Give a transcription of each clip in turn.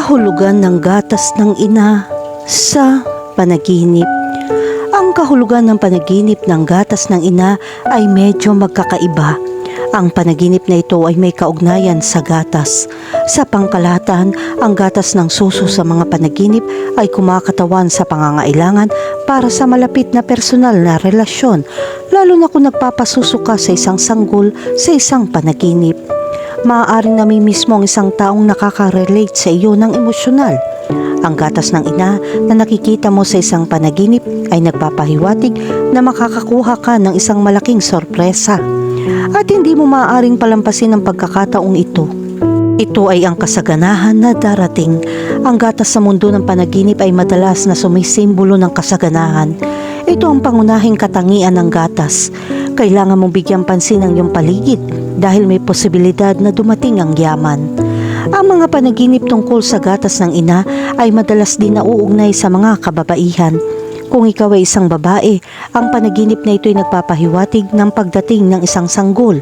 Kahulugan ng gatas ng ina sa panaginip. Ang kahulugan ng panaginip ng gatas ng ina ay medyo magkakaiba. Ang panaginip na ito ay may kaugnayan sa gatas. Sa pangkalahatan, ang gatas ng suso sa mga panaginip ay kumakatawan sa pangangailangan para sa malapit na personal na relasyon, lalo na kung nagpapasuso ka sa isang sanggol sa isang panaginip maaaring namimiss mo ang isang taong nakaka-relate sa iyo ng emosyonal. Ang gatas ng ina na nakikita mo sa isang panaginip ay nagpapahiwatig na makakakuha ka ng isang malaking sorpresa. At hindi mo maaaring palampasin ang pagkakataong ito. Ito ay ang kasaganahan na darating. Ang gatas sa mundo ng panaginip ay madalas na sumisimbolo ng kasaganahan. Ito ang pangunahing katangian ng gatas. Kailangan mong bigyang pansin ang iyong paligid dahil may posibilidad na dumating ang yaman. Ang mga panaginip tungkol sa gatas ng ina ay madalas din nauugnay sa mga kababaihan. Kung ikaw ay isang babae, ang panaginip na ito ay nagpapahiwatig ng pagdating ng isang sanggol.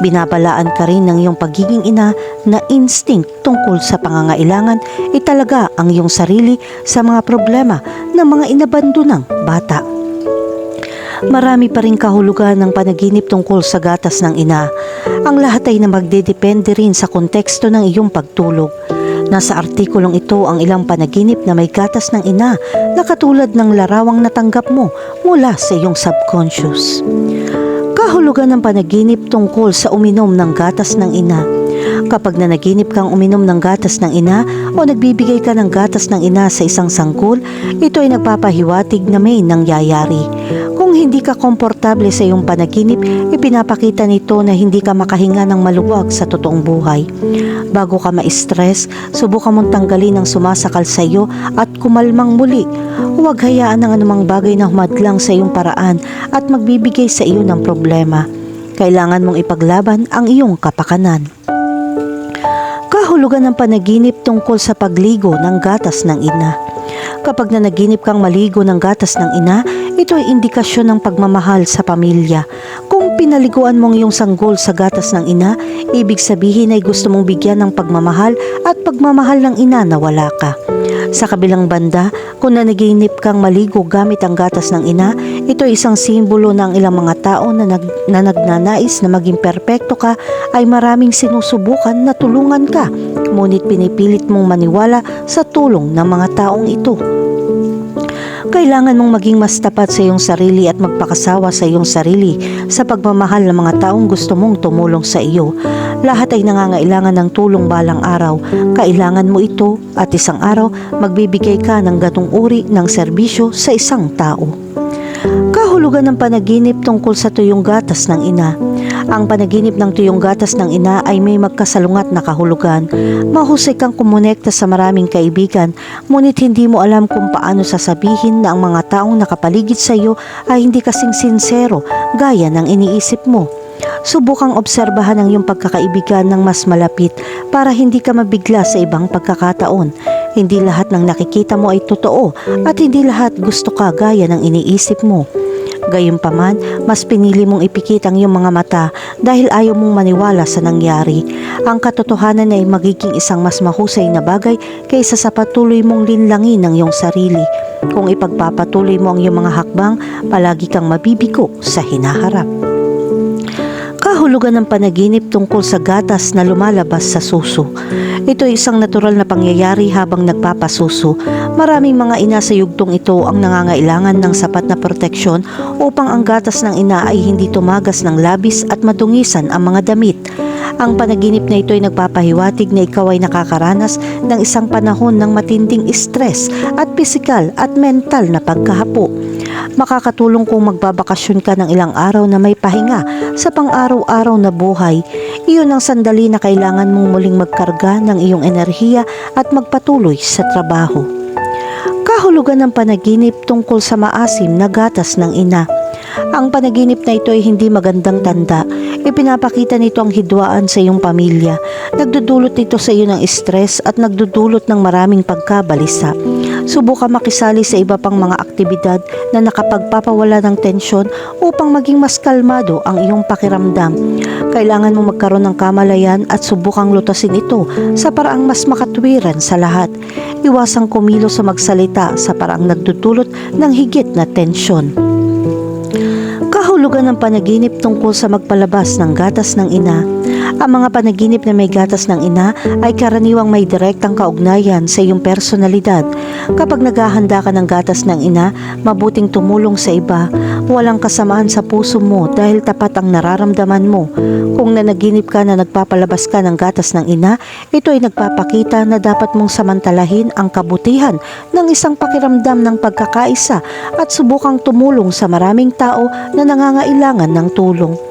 Binabalaan ka rin ng iyong pagiging ina na instinct tungkol sa pangangailangan italaga ang iyong sarili sa mga problema ng mga inabandonang bata. Marami pa rin kahulugan ng panaginip tungkol sa gatas ng ina. Ang lahat ay na magdedepende rin sa konteksto ng iyong pagtulog. Nasa artikulong ito ang ilang panaginip na may gatas ng ina na katulad ng larawang natanggap mo mula sa iyong subconscious. Kahulugan ng panaginip tungkol sa uminom ng gatas ng ina. Kapag nanaginip kang uminom ng gatas ng ina o nagbibigay ka ng gatas ng ina sa isang sangkul, ito ay nagpapahiwatig na may nangyayari. Hindi ka komportable sa iyong panaginip, ipinapakita nito na hindi ka makahinga ng maluwag sa totoong buhay. Bago ka ma-stress, subukan mong tanggalin ang sumasakal sa iyo at kumalmang muli. Huwag hayaan ng anumang bagay na humadlang sa iyong paraan at magbibigay sa iyo ng problema. Kailangan mong ipaglaban ang iyong kapakanan. Kahulugan ng panaginip tungkol sa pagligo ng gatas ng ina. Kapag nanaginip kang maligo ng gatas ng ina, ito ay indikasyon ng pagmamahal sa pamilya. Kung pinaliguan mong iyong sanggol sa gatas ng ina, ibig sabihin ay gusto mong bigyan ng pagmamahal at pagmamahal ng ina na wala ka. Sa kabilang banda, kung nanaginip kang maligo gamit ang gatas ng ina, ito ay isang simbolo ng ilang mga tao na, nag, na nagnanais na maging perpekto ka ay maraming sinusubukan na tulungan ka, ngunit pinipilit mong maniwala sa tulong ng mga taong ito. Kailangan mong maging mas tapat sa iyong sarili at magpakasawa sa iyong sarili sa pagmamahal ng mga taong gusto mong tumulong sa iyo. Lahat ay nangangailangan ng tulong balang araw. Kailangan mo ito at isang araw magbibigay ka ng gatong uri ng serbisyo sa isang tao. Kahulugan ng panaginip tungkol sa tuyong gatas ng ina. Ang panaginip ng tuyong gatas ng ina ay may magkasalungat na kahulugan. Mahusay kang kumonekta sa maraming kaibigan, ngunit hindi mo alam kung paano sasabihin na ang mga taong nakapaligid sa iyo ay hindi kasing sinsero gaya ng iniisip mo. Subukang obserbahan ang iyong pagkakaibigan ng mas malapit para hindi ka mabigla sa ibang pagkakataon. Hindi lahat ng nakikita mo ay totoo at hindi lahat gusto ka gaya ng iniisip mo. Gayunpaman, mas pinili mong ipikit ang iyong mga mata dahil ayaw mong maniwala sa nangyari. Ang katotohanan ay magiging isang mas mahusay na bagay kaysa sa patuloy mong linlangin ang iyong sarili. Kung ipagpapatuloy mo ang iyong mga hakbang, palagi kang mabibigo sa hinaharap. Kahulugan ng panaginip tungkol sa gatas na lumalabas sa suso. Ito ay isang natural na pangyayari habang nagpapasuso. Maraming mga ina sa yugtong ito ang nangangailangan ng sapat na proteksyon upang ang gatas ng ina ay hindi tumagas ng labis at madungisan ang mga damit. Ang panaginip na ito ay nagpapahiwatig na ikaw ay nakakaranas ng isang panahon ng matinding stress at pisikal at mental na pagkahapo. Makakatulong kung magbabakasyon ka ng ilang araw na may pahinga sa pang-araw-araw na buhay. Iyon ang sandali na kailangan mong muling magkarga ng iyong enerhiya at magpatuloy sa trabaho. Kahulugan ng panaginip tungkol sa maasim na gatas ng ina. Ang panaginip na ito ay hindi magandang tanda. Ipinapakita nito ang hidwaan sa iyong pamilya. Nagdudulot nito sa iyo ng stress at nagdudulot ng maraming pagkabalisa. Subukan makisali sa iba pang mga aktibidad na nakapagpapawala ng tensyon upang maging mas kalmado ang iyong pakiramdam. Kailangan mo magkaroon ng kamalayan at subukang lutasin ito sa paraang mas makatwiran sa lahat. Iwasang kumilo sa magsalita sa paraang nagdudulot ng higit na tensyon. Kahulugan ng panaginip tungkol sa magpalabas ng gatas ng ina. Ang mga panaginip na may gatas ng ina ay karaniwang may direktang kaugnayan sa iyong personalidad. Kapag naghahanda ka ng gatas ng ina, mabuting tumulong sa iba. Walang kasamaan sa puso mo dahil tapat ang nararamdaman mo. Kung nanaginip ka na nagpapalabas ka ng gatas ng ina, ito ay nagpapakita na dapat mong samantalahin ang kabutihan ng isang pakiramdam ng pagkakaisa at subukang tumulong sa maraming tao na nangangailangan ng tulong.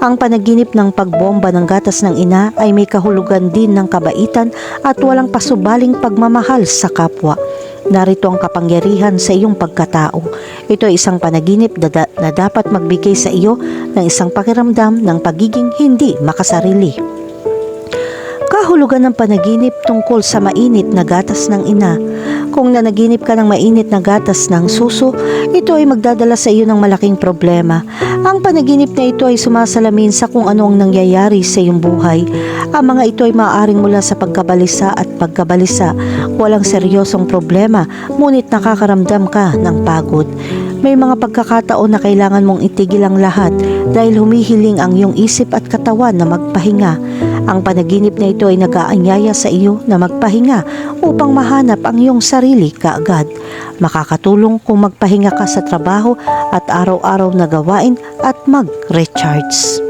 Ang panaginip ng pagbomba ng gatas ng ina ay may kahulugan din ng kabaitan at walang pasubaling pagmamahal sa kapwa. Narito ang kapangyarihan sa iyong pagkatao. Ito ay isang panaginip na, da- na dapat magbigay sa iyo ng isang pakiramdam ng pagiging hindi makasarili. Kahulugan ng panaginip tungkol sa mainit na gatas ng ina. Kung nanaginip ka ng mainit na gatas ng suso, ito ay magdadala sa iyo ng malaking problema. Ang panaginip na ito ay sumasalamin sa kung ano ang nangyayari sa iyong buhay. Ang mga ito ay maaaring mula sa pagkabalisa at pagkabalisa. Walang seryosong problema, ngunit nakakaramdam ka ng pagod. May mga pagkakataon na kailangan mong itigil ang lahat dahil humihiling ang iyong isip at katawan na magpahinga. Ang panaginip na ito ay nag-aanyaya sa iyo na magpahinga upang mahanap ang iyong sarili kaagad. Makakatulong kung magpahinga ka sa trabaho at araw-araw na gawain at mag-recharge.